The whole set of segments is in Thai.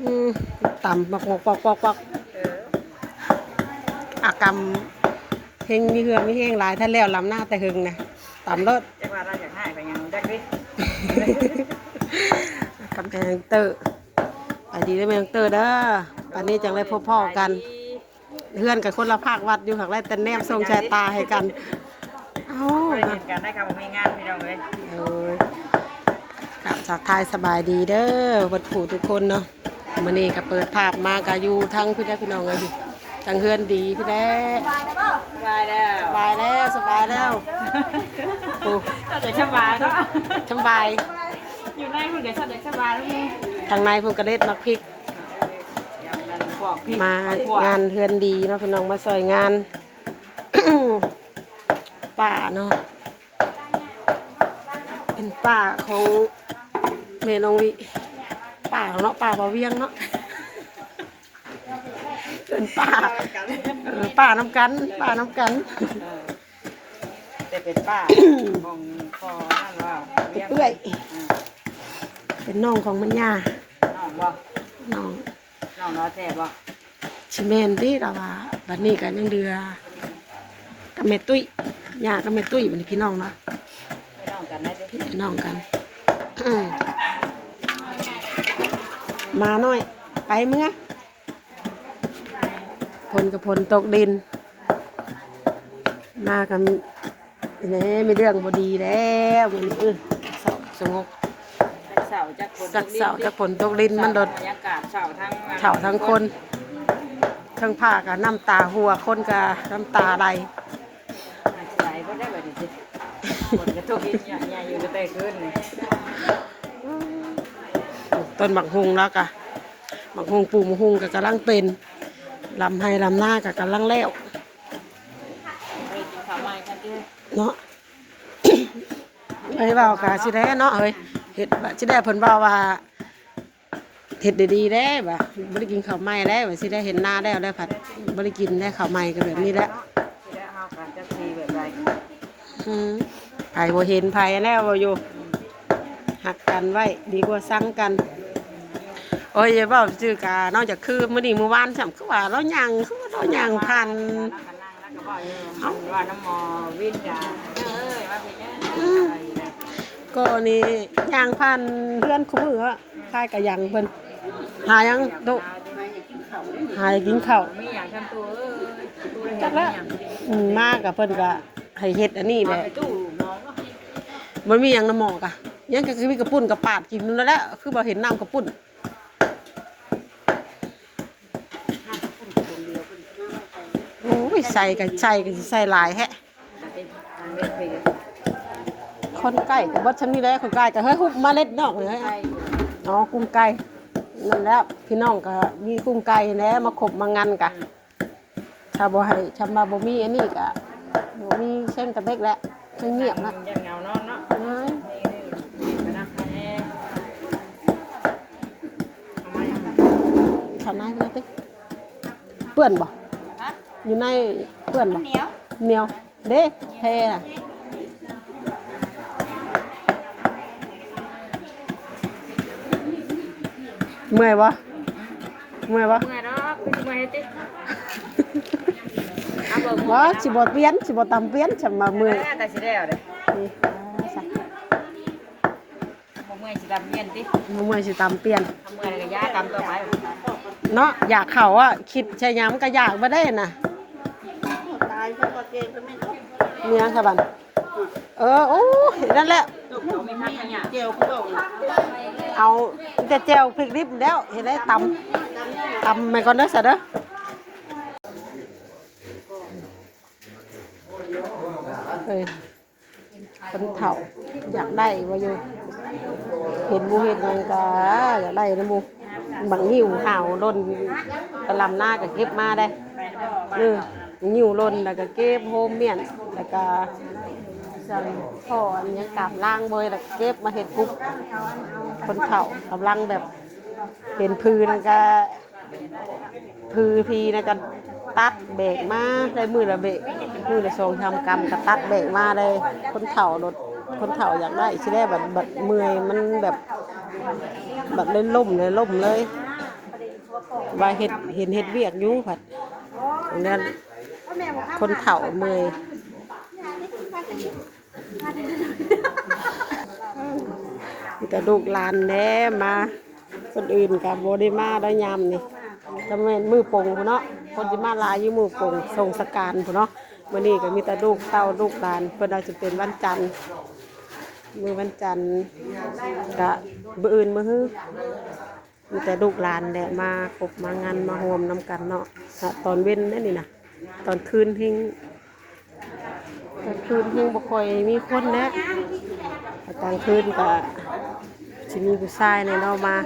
อืมต่ำปอกปอกปอกปอกเอออากรรมเฮงมีเหือมีเฮงหลายท่านแล้วลำหน้าแต่หึงนะต่ำเลิศจักว่าเราอยากให้ไปยังจักดิกำแพงเตอร์ไปดีได้ไหมน้องเตอร์เด้อปันนี้จังได้พบพ่อกันเพื่อนกับคนละภาควัดอยู่ข้างไรแต่แนมทรงชายตาให้กันเอ้าไปเห็นกันได้ครับมีงานพี่น้องเลยเออกับจากทายสบายดีเด้อวัดผู้ทุกคนเนาะ มันนี่ก็เปิดภาพมากะอยู่ทั้งพี่ได้พี่น้องเลยพี่ทั้งเฮือนดีพี่ได้สบายแล้วสบายแล้วสบายแล้วโอ้ถ้าจะสบายเนาะสบายอยู่ในคุณเดี๋ยวถ้าจะสบายแล้วมึงทางในเพุ่งกระเด็ดมักพริกอย่างนั้นบอกพี่มางานเฮือนดีเนาะพี่น้องมาซอยงานป่าเนาะเป็นป่าของเมนองวิ ป่าเนาะป่าบ่าเวียงเนาะเป็นป่าเออป่าน้ำกัน ป่าน้ำกัน แต่เป็นป้าของพ่อนั่นว่าเป็นเอื้อยเป็นน้องของมันย่าน้องบ่น้องน้องน้อแท้บ่ชิเมนที่เราว่าบัดนี้กันยังเดือกับเมตุ้ยย่ากับเมตุ้ยเป็นพี่น้องเนาะไม่น้องกันได้ดิพี่น้องกันอื มมาหน่อย ไปเมื่อพลกับพลตกดิน มากันนี่มีเรื่องบดีแล้วมันเออสงบสงบจักเสาจักคนสักเสาจักผลตกดินมันโดดบรรยากาศเสาทั้งเถ่าทั้งคนทั้งผ้ากับน้ำตาหัวคนกับน้ำตาไหลไหลก็ได้แบบนี้สิคนกระทุกยิ่งใหญ่อยู่ก็ได้ขึ้น ต้นหมักฮุงแล้วกะหมักฮุงปูหมักฮุงกับกำลังเป็นลำให้ลำหน้ากับกำลังแล้วไปกินข้าวใหม่กันดิเนาะเฮ้เบากะสิได้เนาะเฮ้ยเห็ดบะสิได้เพิ่นเบาว่าเห็ดดีๆได้บ่บ่ได้กินข้าวใหม่แล้วว่สิได้เห็นหน้าแล้วได้ผัดบ่ได้กินได้ข้าวใหม่ก็แบบนี้แหละที่ได้เฮากันจะทีแบบไรอืมไผบ่เห็นไผ่แล้วบ่อยู่หักกันไว้ดีกว่าสั่งกัน โอ้ยอย่าเว้าซื่อกะนอกจากคือมื้อนี้มื้อวานซ้ํคือว่าเราย่างคือว่าเราย่างผ่านนั่งกันนั่งแล้วก็บอกอยู่ว่าน้ำมอวินจ้าเอ้ยว่าเป็นยังไงก็นี่ย่างผ่านเพื่อนคุมืออะคายกะยังเพิ่นหายังดุหากินข้าวไม่อยากทำตัวเอ้ยจักแล้วอืมมากับเพิ่นก็ให้เฮ็ดอันนี้แหละไปตู้น้องก็มันมีหยังน้ำหมอกะยังก็คือมีกระปุ่นกับปาดกินนั่นแหละคือบ่เห็นน้ำกระปุ่นโอ้ย ใส่กันใส่กันสิใส่หลายแฮะ คนใกล้กับวัดชั้นนี้แหล้วคนใกล้ก็เฮ้ยฮุบมาเล็ดนอกเลยเฮ้ยอ๋อกุ้งไก่นั่นแหล้วพี่น้องก็มีกุ้งไก่แหล้วมาขบมางานกะชาวบ่ให้ชาวมาบ่มีอันนี้กะบ่มีเส้นกระเบกแล้วเงียบๆนะยังเงานอนเนาะเอ้ยไปนะแม่ข้างในเป็นไงติเปื้อนบ่ อยู่ในเปื้อนบ่เหนียวเหนียว เด้เทน่ะเมื่อยบ่เมื่อยบ่เมื่อยเนาะเมื่อยติเอาเบิ่งบ่สิบ่เปลี่ยนสิบ่ตำเปลี่ยนฉันมาเมื่อยแต่สิแล้วเด้นี่อ่าซะบ่เมื่อยสิดำเย็นติมาเมื่อยสิตำเปลี่ยนทำเมื่อยก็ย่าตามต่อไปเนาะอยากเขาอะคิดใช้ย้ำก็อยากมาได้น่ะ เขาก็เกงก็ไม่จบเมียค่ะบันเออโอ้ยนั่นแหละเจียวเขาบอกเอาแต่เจลพริกดิบแล้วเห็นได้ตำตำไปก่อนเด้อสะเด้อเอ้ยคนเฒ่าอยากได้ว่าอยู่เห็นมูเห็นยังก็อยากได้นะมูบางหิวห่าวล้นกระลำหน้าก็เก็บมาได้เออ หิวล้นแล้วก็เก็บโฮมเมียนแล้วก็สั่งพ่ออันยังกลับล่างเบยแล้วก็เก็บมาเห็ดกุ๊บคนเฒ่ากำลังแบบเป็นพื้นก็พือพีนะกันตัดเบรกมาได้มือละเบรกมือละสองทำกรรมก็ตัดเบรกมาเลยคนเฒ่ารถคนเฒ่าอยากได้ชิได้แบบแบบเมื่อยมันแบบแบบเล่นล่มเลยล่มเลยว่าเฮ็ดเห็นเฮ็ดเวียกอยู่ผัดนั้น คนเฒ่าเมยมีแต่ลูกหลานแน่มา คนอื่นกับโบได้มาได้ยามนี่จะแม่นมือปงพุ่นเนาะคนที่มาลายอยู่มือปงทรงสการพุ่นเนาะมื้อนี้ก็มีแต่ลูกเต้าลูกหลานเพิ่นเอาจะเป็นวันจันทร์มือวันจันทร์ก็มื้ออื่นมือฮือมีแต่ลูกหลานแหละมาคบมางานมาโฮมน้ำกันเนาะอะตอนเว้นนั่นนี่นะ ตอนคืนหิงตอนคืนหิงบ่ค่อยมีคนนะต่กลางคืนก็สิมีผู้ชายในเนามา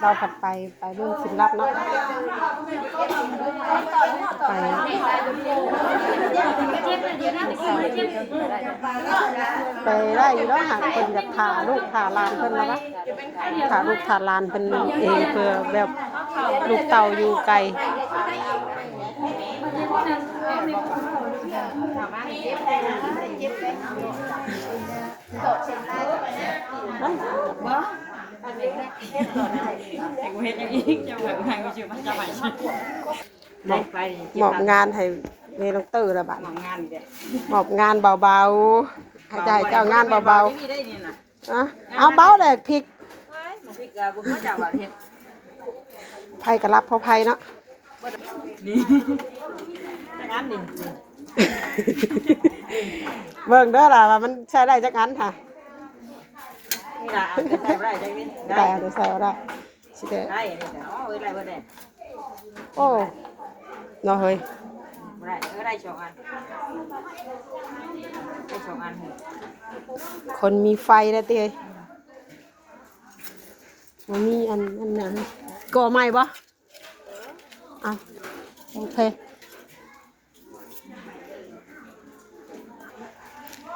เราผัดไปไปเรื่องสินลับเนาะไปไปได้อยู่แล้วหากคนอยากถ่าลูกถ่าลานเพิ่นแล้ววะถ่าลูกถ่าลานเพิ่นเองเพื่อแบบลูกเต่าอยู่ไกล ไอ้กูเฮ็ดอย่างอีกจะแบบไงกูชื่อมันจะใหม่ใช่ไหมไปมอบงานให้เมลงเตอร์ละบาดทำงานเด็ดมอบงานเบาๆให้ใจเจ้างานเบาที่ได้นี่นะๆอะเอาเบาเลยพริกมันพี่กาบุ้งก็จะแบบเฮ็ดไผ่กระลับเพราะไผ่เนาะนี่งานนี่เบิ่งเด้อล่ะว่ามันใช้ได้จักอันค่ะ นี่ละใส่ได้จังนี่แต่เดี๋ยวใส่เอาได้สิเด้อได้นี่แต่อ๋อเอ้ยไรบ่ได้โอ้เนาะเฮ้ยบ่ได้เออได้สองอันได้สองอันคนมีไฟแล้วเอ้ยมันมีอันอันนั้นก่อใหม่บ่เอาโอเค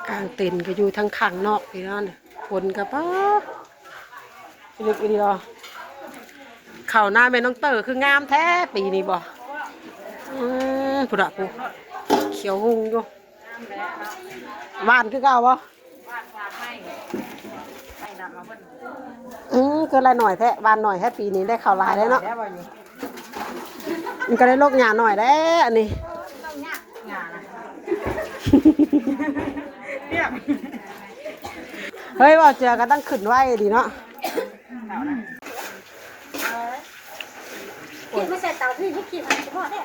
กลางเต็นท์ก็อยู่ทั้งข้างนอกพี่น้องน่ะ คนกับป้าลึกอีดีดอเข้าหน้าแม่น้องเต๋อคืองามแท้ปีนี้บ่อืมพุดะกูเขียวหุงอยู่หวานคือเก่าบ่วาดวาดให้ให้ดับมาเพิ่นอืมเกินละหน่อยแท้หวานหน่อยแท้ปีนี้ได้ข้าวลายแล้เนาะมันก็ได้โรคหยาหน่อยแล้อันนี้งานนะ เรียบเฮ้ยว่าเจอกันตั้งขึ้นไว้ดีเนาะเท่านะขีดไม่ใส่เตาพี่ที่ขีดมันเฉพาะเนี่ย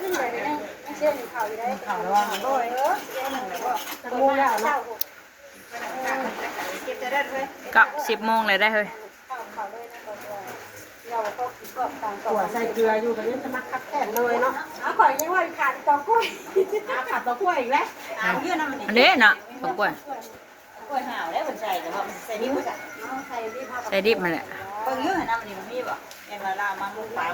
นี่เลยได้เชื่อหนึ่งเขาอยู่ได้ข่าวระวังด้วยเออเชื่อหนึ่งแล้วก็งูแล้วเนาะเก็บจะได้ด้วยกับสิบโมงเลยได้เฮ้ยเข้าเขาเลยนะตัวเราก็กอบต่างตัวใส่เกลืออยู่กันนี้จะมักคักแท้เลยเนาะเอาขอยังว่าขาดตอกล้วยอาขัดตัวกล้วยอีกแล้วอันนี้น่ะตกกล้วย กล้วยหาวได้เหมือนใส่แต่ว่าใส่ดิบใส่ใส่ดิบใส่ดิบมาแหละเบิ่งยืดน้ำมันนี่มันมีบ่เอ็นมาลามามุกปาก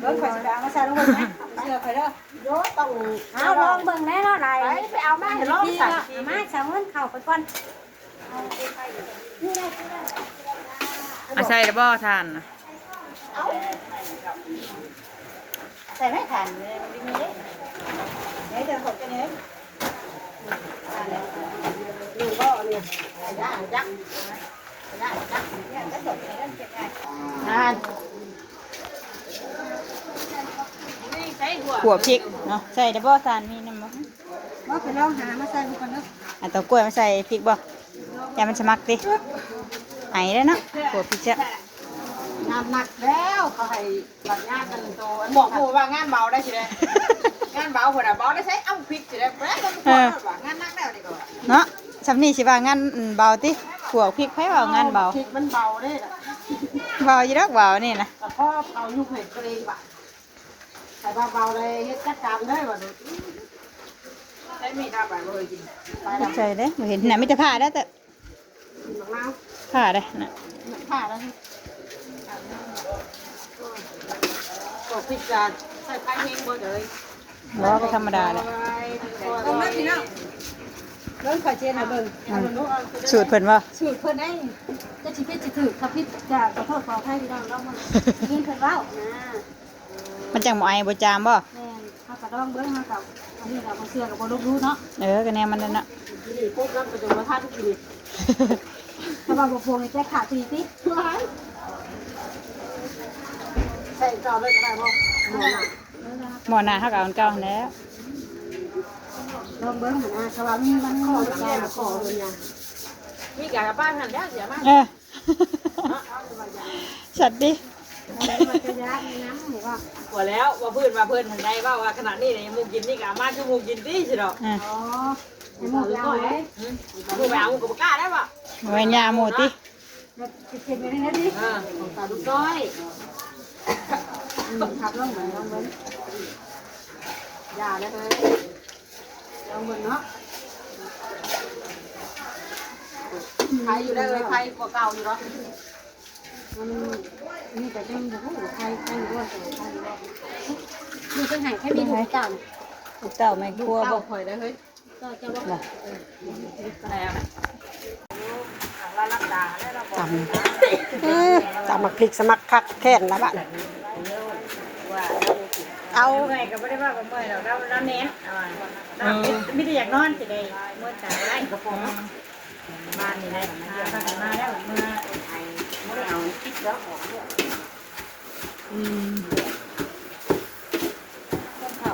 เบิ่งข่อยสิไปเอามาใส่ลงไปนะเชื่อข่อยเด้อโยต้องเอาลองเบิ่งแน่เนาะไรไปเอามาให้ลองสั่งมาสั่งเงินเข้าไปก่อนเอาใส่ดับเบิลทานนะใส่ไม่ทันเลยมีเด้เดี๋ยวจะหดกันเลยดูก็เนี่ยย่างจักย่างจักเนี่ยก็สดเลย นั่นเก็บไงนานขัวพริกเนาะใส่ดับเบิลทานมีน้ำบ่ว่าไปลองหามาใส่ดูก่อนเนาะอันตัวกล้วยมาใส่พริกบ่อย่ามันสมักดิไห้แล้วเนาะขัวพริกจ้ะงานหนักแล้วเขาให้หลัดงานกันโตอันบอกหมู่ว่างานเบาได้สิเลยงานเบาคนอะเบาได้ใช้เอ้าพริกสิเลยแป๊บก็พอแล้วว่างานหนักแล้วดีกว่าเนาะ สำนี่สิว่างานอืมเบาติขัวพริกไผว่างานเบาพริกมันเบาได้ล่ะเบาอยู่ดอกเบานี่นะแต่พ่อเอายุคเห็ดตัวเองบ่ะใส่เบาๆเลยเฮ็ดจัดการได้บ่ดูใช้มีดาบไปเลยจริงไปแล้วใส่เด้บ่เห็นน่ะมีแต่ผ้าได้อแต่หนังน้ผ้าได้อน่ะำผ้าแล้วนี่ก็พริกจานใส่ไผ่เฮงบ่เลยบ่ก็ธรรมดาแหละ ตรงนั้นสิเนาะ เบิ่งขอเชียร์หน่อยเบิ่งเอาเบิ่งลูกเอาสูตรเพิ่นบ่สูตรเพิ่นได้จะสิเป็นสิถือครับพี่จะขอโทษขออภัยพี่น้องเรามันยินเพิ่นเว้านะมันจังบ่ไอบ่จามบ่ แม่นเฮาก็ต้องเบิ่งเฮากับอันนี้เราบ่เชื่อก็บ่รู้รู้เนาะเออก็แนวมันนั่นน่ะ นี่พวกนั้นไปจนมาท่าทุกทีถ้าว่าบ่พวงให้แจ้ขาดทีติใส่เจ้าเลยก็ได้พ่อหมอน่ะ หมอหน้าเฮาก็เอาอันเก่าหั่นแหล้ว ลองเบิ่งหั่นนะถ้าว่ามันมันขขออจะแก้แม่มาขอเลยนะมีกากบ้านหันแล้วเสียมากเออสัตว์ดิมันจะยากในน้ำหรือว่าหัวแล้วว่าเพื่อนว่าเพื่อนทันใดว่าว่าขนาดนี้เนี่ยมูกินนี่กะมาคือมูกินที่สิดอกอะอ๋อให้หมดแล้วเอ้ยมูไปเอามูกับกล้าได้ป่ะไว้ยาหมูติแล้วเก็บไว้ในนั้นดิเออของตาลูกน้อยอืมครับลองเหมือนลองเบิ่งอย่าเลย เฮ้ยลองเบิ่งเนาะใครอยู่ได้เลยใครกว่าเก่าอยู่หรอมันนี่แต่จังบ่ฮู้ใครใครด้วยแต่ใครด้วยนี่เป็นไห้แค่มีหูเก่าลูกเต้าแม่ครัวบ่เก่าข่อยได้เฮ้ยก็จะว่าบ่แล้วเราลักดาแล้วเราบอกจำจำมักพริกสมักคักแค้นละบ้านว่า เอาเมื่อยก็ไม่ได้ว่าเมื่อยเราเราเราเน้นเราไม่ได้อยากนอนสิได้เมื่อตายไรกระป๋องบ้านนี่ได้เดี๋ยวกันมาแล้วเมื่อไอ้เมื่อเอาคิดแล้วของเนี่ย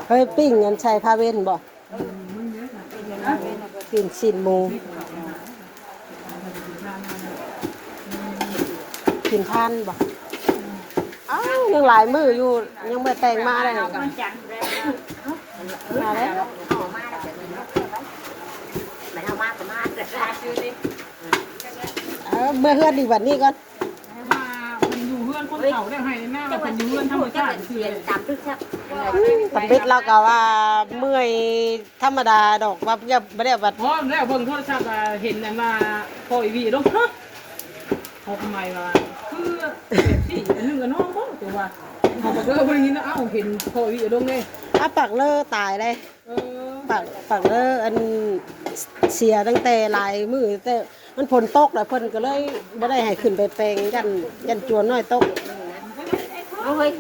เฮ้ยปิ้งเงินใช้พาเว้นบ่ปิ้งชิ้นหมูกินท่านบ่อ้าว ยังหลายมืออยู่ยังไม่แต่งมาเลยมันจังเลยมาแล้วเออเมื่อเฮือนดีกว่านี้ก่อนเพื่อนคนเขาได้ให้แม่ว่าเป็นยูเพื่อนธรรมชาติคือตามทึกครับตำบิดเราก็ว่าเมื่อยธรรมดาดอกว่าอย่าไม่ได้บัดพราะแล้วเบิ่งโทรศัพท์เห็นนั่นว่าพออีวีลงฮะเขาทำไมว่า คือแบบที่อันนึงกับน้องบ่ตัวว่าเขาบอกเออบ่ได้ยินนะเอ้าเห็นพ่ออีวีลงเลยอะปักเลอตายเลยเออปักปักเลออันเสียตั้งแต่หลายมือแต่มันฝนตกแล้วเพิ่นก็เลยบ่ได้ให้ขึ้นไปแปลงยันยันจวนน้อยตกเอาเฮ้ย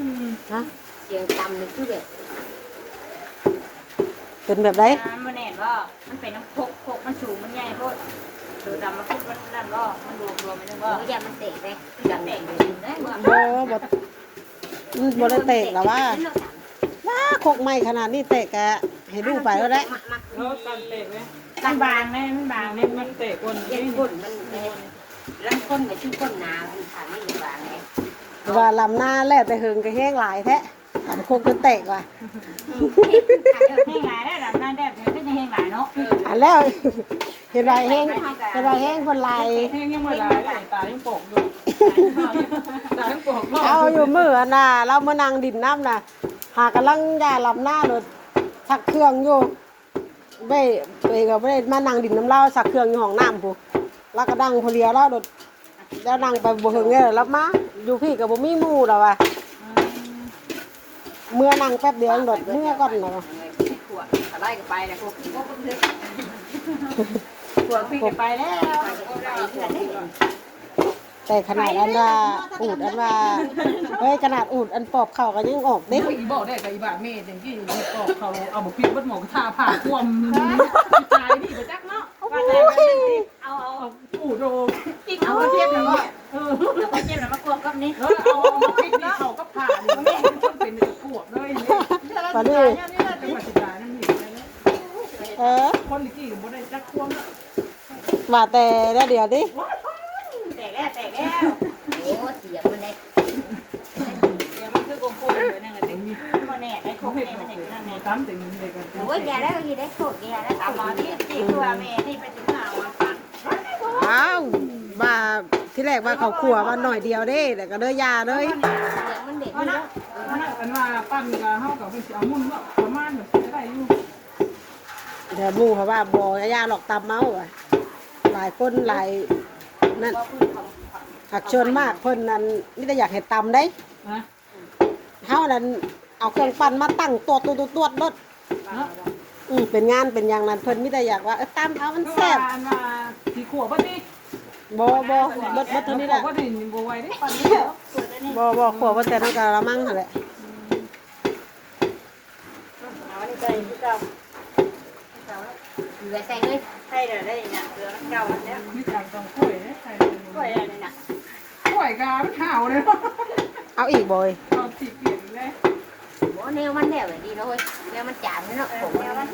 ฮะเสียงต่ำนี่คือแบบเป็นแบบไหนน้ำมันแน่นว่ามันเป็นน้ำโคกโคกมันสูงมันใหญ่โคตร ตัวดำมันพุดมันนั่นก็มันรวมรวมไปนึงว่าอย่ามันเตะไปอย่าเตะไปได้ว่าบ่บ่มันบ่ได้เตะแล้วว่าว้าโคกไม้ขนาดนี้เตะกะให้ดูไปแล้วแหละแล้วตันเตะไหมมันบางเลยมันบางเลยมันเตะคนเย็นก้นมันลังก้นกับชื่อก้นหนามันขาดไม่อยู่บางเลยว่าลำหน้าแล้วแต่เฮิงก็แห้งหลายแท้ทำโคกจนเตะว่ะแห้งหลายได้หลับหน้าแดด เดี๋ยวก็จะแห้งหลายเนาะอันแล้วเห็นไรแห้งเห็นไรแห้งคนลายแห้งยังไม่ลายเลยตายังโปกอยู่ตายังโปกรอบเอาอยู่มือน่ะเรามานั่งดินน้ำน่ะ หากำลังยาลำหน้ารถสักเครื่องอยู่ไม่ไปก็ไม่ได้มานั่งดินน้ำเหล้าสักเครื่องอยู่ห้องน้ำผู้แล้วก็ดังพอเลียแล้วรถแล้วนั่งไปบ่ถึงเนี่ยแล้วมาอยู่พี่กับบ่มีหมู่ดอกว่ะเมื่อนั่งแป๊บเดียวรถเมื่อก่อนเนาะขวดอะ ไรก็ไปนะพวกพวกพวกพี่ก็ไปแล้วแต่ขนาดอันว่าอูดอันว่าเฮ้ยขนาดอูดอันปอบเข่าก็ยังออกเด้อีบอกได้กับอีบาเมย์อย่างที่ปอบเขาเอาบุกพิษบัดหมอกทาผ่าควมตายนี่ไปจักเนาะ เอาเอา เอาปูโด เอาเทียบแล้วก็ เออ เอาเทียบแล้วมาควบกับนี้ แล้วเอาเอาพริกนี่เขาก็ผ่านี่มันต้องเป็นขวดเลยนี่ ตอนนี้ จังหวัดสิบานั่นนี่ เออ คนกี่บ่ได้จักควมละ ว่าแต่แล้วเดี๋ยวดิแตกแล้วแตกแล้วโอ้เสียบมันเลยเสียบมันคือกลมๆเลยนั่นแหละถึงมันแน่ได้ครแน่มันอย่งนั้นแน่ตามถึงเลยกันโอ้ยแกแล้วก็ยีได้โคตรแกแล้ตามมาที่ที่ตัวแม่ที่ไปถึงหน้าวอ้าวว่าที่แรกว่าเขาขัวว่าหน่อยเดียวเด้แต่ก็เด้อยาเลยเสียงมันเด็กมันอันว่าปั้นกับเฮากับเป็นเอามุ่นว่าประมาณแบบจะได้อยู่เดี๋ยวมูเขาว่าบ่ยาหลอกตามเมาอะ ลายคนหลายนั่นหักชนมากเพิ่นนั้นนี่แต่อยากเห็นตำได้นะเฮานั้นเอาเครื่องปั้นมาตั้งตัวตัวตัวตัวรถเนาะออืมเป็นงานเป็นอย่างนั้นเพิ่นมีแต่อยากว่าเออตามเอามันคือแซ่ว่าบอันว่าที่ขวบบ่ติบ่บ่เบิดเบิดเท่านี้แหละบ่ได้บ่ไหวได้ปานนี้เด้อบ่บ่ขวบว่าแต่ต้องการละมั่งหั่นแหละเอาอันนี้ใส่ที่เก่า เหลือใส่เลยใส่เดี๋ยวได้เนี่ยเกลือมันเก่าแล้วมีจังต้องกล้วยนะใส่กล้วยอะไรน่ะกล้วยกามันห่าวเลยเนาะเอาอีกบ่อยเอาสิเปลี่ยนเลยบ่แนวมันแนวเลยดีเนาะเว้ยแนวมันจามเนาะผมแนวมัน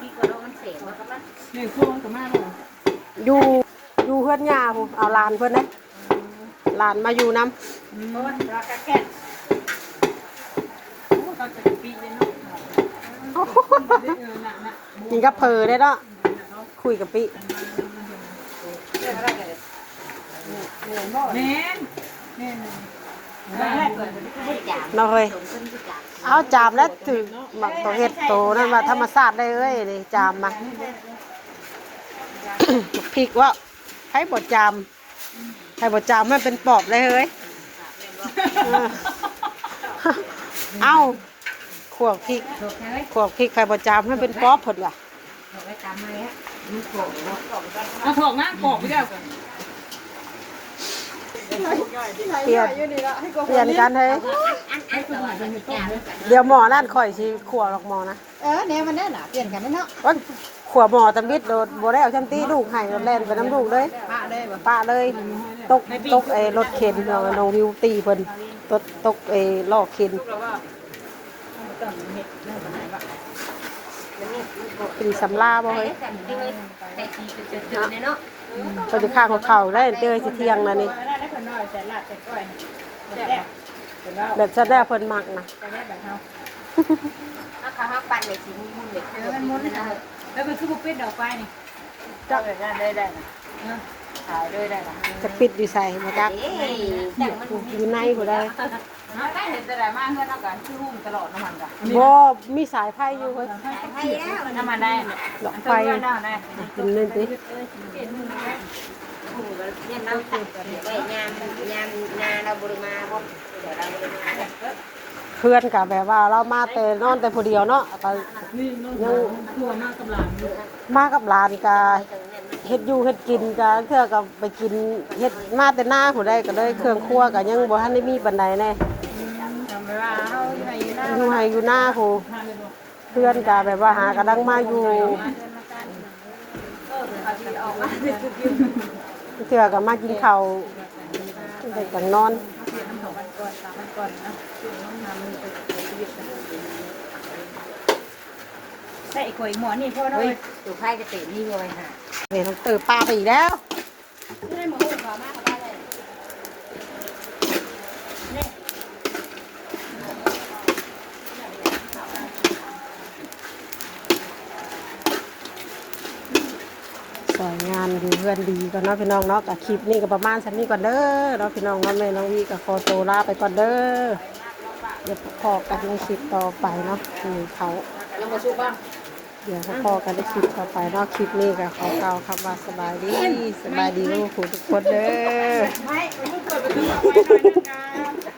พี่ก็โดนมันเสียมันก็มันนี่พวกมันก็มาแล้วอยู่อยู่เพื่อนย่าผมเอาหลานเพื่อนนะหลานมาอยู่น้เพราะว่าเรากะแก่โอ้ตอนจะปีเลยเนาะำเออน่ะน่ะ กินกับเพอได้เนาะคุยกับปิเรื่องอะไรกันแม่นแม่นแรกเปิดให้จามเนาะเฮ้ยสมขึ้นที่จามเอาจามแล้วถือหมักตัวเห็ดโตนั่นว่าธรรมชาติได้เอ้ยนี่จามมาพริกว่าให้บดจามให้บดจามมันเป็นปอบเลยเฮ้ย เออเอาข วกพริกถูกไหมเว้ยขวกพริกไข่บดจามให้เป็นปอบผดว่ะถูกไว้ตามมาเลยฮะเอาถอกน้ำกรอกไปเด้อเปลี่ยนเปลี่ยนกันเฮ้ยอันอันตัวมันจามเดี๋ยวหมอนั่นข่อยสิขวหรอกหมอนะเออแนวมันแน่น่ะเปลี่ยนกันเนาะว่าขวหมอตำบิดโดดบ่ได้เอาชันตีลูกให้แล่นไปน้ำลูกเลยปะเลยบ่ป้าเลยตกตกไอ้รถเข็นน้องน้องวิวตีเพิ่นตกตกไอ้ลอกเข็นเราว่า ต้องเห็ดเรื่องอะไรวะเป็นสำลาบ่เฮ้ยแต่ที่เว้ยแต่ทีเจอๆเนาะเขาจะข้างของเขาได้เจอสิเที่ยงนะนี่ได้ได้คนน้อยแต่ลาดแต่ก้อยแต่แรกแต่ว่าแบบฉันได้เพิ่นมักนะแต่แรกแบบเฮาถ้าเขาห้าปันในชิ้นมุนเด็กเออมันมุนนะแล้วมันคือบุฟเฟ่ต์ดอกไฟนี่จับแบบนั้นได้ได้นะขายด้วยได้นะจะปิดอยู่ใส่มาจักเอ้ยแต่มันอยู่ในผู้ใดได้เห็นแต่ได้มากเพื่อนเอากันชื่อหุ้มตลอดน้ำมันกันบ่มีสายไฟอยู่เฮ้ยให้แล้วน้ำมันได้ดอกไฟได้ได้กินเล่นติเนี่ยน้ำตักไว้ยามยามนาเราบริมาบ่เดี๋ยวเราบริมาเพื่อนก็แบบว่าเรามาแต่นอนแต่ผู้เดียวเนาะก็นี่น้องตัวมากกับหลานอยู่มากับหลานก็เฮ็ดอยู่เฮ็ดกินก็เทื่อก็ไปกินเฮ็ดมาแต่หน้าผู้ใดก็เลยเครื่องครัวก็ยังบ่ทันได้มีปานใดแน่ ทำไปว่าเฮา อยู่ไหนอยู่นะอยู่ให้อยู่หน้าผู้ทานเลยบ่เพื่อนก็แบบว่าหากำลังมาอยู่เทื่อก็มากินข้าวเด็กจังนอนใส่ข่อยหมอนี่พ่อเนาะเฮ้ยตัวไพ่จะเตะนี่เลยฮะเห็นน้องเตอปลาไปอีกแล้ว ให้หมูหูขอมากก็ได้เลย สวยงานอยู่เพื่อนดีก่อนเนาะพี่น้องเนาะกับคลิปนี้ก็ประมาณสักนี้ก่อนเด้อเนาะพี่น้องเนาะแม่น้องวีกับคอโตลาไปก่อนเด้อเดี๋ยวพอกันในคลิปต่อไปเนาะนี่เขายังบ่สุกบ้างเดี๋ยวพอกันในคลิปต่อไปเนาะคลิปนี้ก็ขอเก่าวคำว่าสบายดีสบายดีทุกคนทุกคนเด้อ